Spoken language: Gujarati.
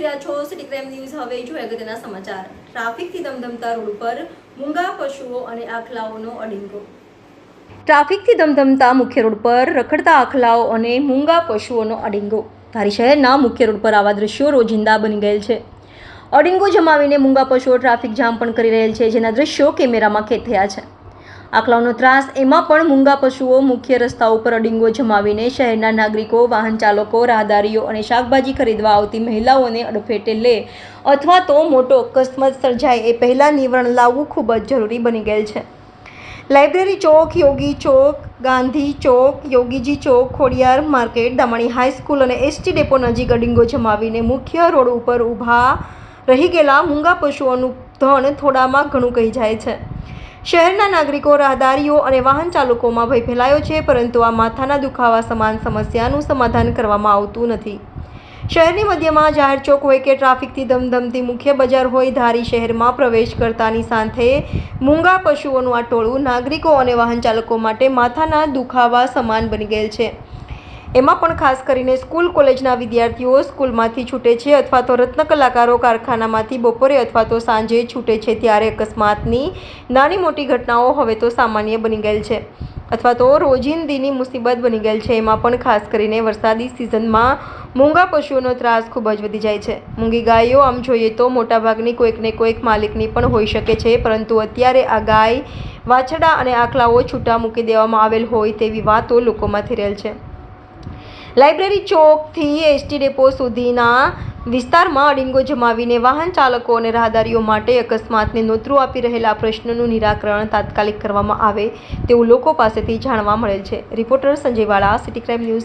ક્રાઇમ ન્યૂઝ હવે જોઈએ અગત્યના સમાચાર. ટ્રાફિકથી ધમધમતા રોડ ઉપર મૂંગા પશુઓ અને આખલાઓનો અડિંગો. ટ્રાફિકથી ધમધમતા મુખ્ય રોડ પર રખડતા આખલાઓ અને મૂંગા પશુઓનો અડિંગો. ધારી શહેરના મુખ્ય રોડ પર આવા દ્રશ્યો રોજિંદા બની ગયેલ છે. અડિંગો જમાવીને મૂંગા પશુઓ ટ્રાફિક જામ પણ કરી રહેલ છે, જેના દ્રશ્યો કેમેરામાં કેદ થયા છે. આખલાઓનો ત્રાસ, એમાં પણ મૂંગા પશુઓ મુખ્ય રસ્તા ઉપર અડિંગો જમાવીને શહેરના નાગરિકો, વાહન ચાલકો, રાહદારીઓ અને શાકભાજી ખરીદવા આવતી મહિલાઓને અડફેટે લે અથવા તો મોટો અકસ્માત સર્જાય એ પહેલાં નિવારણ લાવવું ખૂબ જ જરૂરી બની ગયેલ છે. Library Chowk, Yogi Chowk, Gandhi Chowk, Yogiji Chowk, Khodiyar market Damani high school અને એસટી ડેપો નજીક અડિંગો જમાવીને મુખ્ય રોડ ઉપર ઊભા રહી ગયેલા મૂંગા પશુઓનું ધન થોડામાં ઘણું કહી જાય છે. શહેરના નાગરિકો, રાહદારીઓ અને વાહન ચાલકોમાં ભય ફેલાયો છે, પરંતુ આ માથાના દુખાવા સમાન સમસ્યાનું સમાધાન કરવામાં આવતું નથી. શહેરની મધ્યમાં જાહેર ચોક હોય કે ટ્રાફિકથી ધમધમતી મુખ્ય બજાર હોય, ધારી શહેરમાં પ્રવેશ કરતાની સાથે મૂંગા પશુઓનું આ ટોળું નાગરિકો અને વાહન ચાલકો માટે માથાના દુખાવા સમાન બની ગયેલ છે. એમાં પણ ખાસ કરીને સ્કૂલ કોલેજના વિદ્યાર્થીઓ સ્કૂલમાંથી છૂટે છે અથવા તો રત્ન કલાકારો કારખાનામાંથી બપોરે અથવા તો સાંજે છૂટે છે ત્યારે અકસ્માતની નાની મોટી ઘટનાઓ હવે તો સામાન્ય બની ગયેલ છે અથવા તો રોજિંદીની મુસીબત બની ગયેલ છે. એમાં પણ ખાસ કરીને વરસાદી સિઝનમાં મૂંગા પશુઓનો ત્રાસ ખૂબ જ વધી જાય છે. મૂંગી ગાયો આમ જોઈએ તો મોટાભાગની કોઈકને કોઈક માલિકની પણ હોઈ શકે છે, પરંતુ અત્યારે આ ગાય વાછડા અને આખલાઓ છૂટા મૂકી દેવામાં આવેલ હોય તેવી વાતો લોકોમાંથી રહેલ છે. લાઇબ્રેરી ચોકથી એસટી ડેપો સુધીના વિસ્તારમાં અડિંગો જમાવીને વાહન ચાલકો અને રાહદારીઓ માટે અકસ્માતને નોતરું આપી રહેલા પ્રશ્નનું નિરાકરણ તાત્કાલિક કરવામાં આવે તેવું લોકો પાસેથી જાણવા મળેલ છે. રિપોર્ટર સંજય વાળા, સિટી ક્રાઇમ ન્યૂઝ.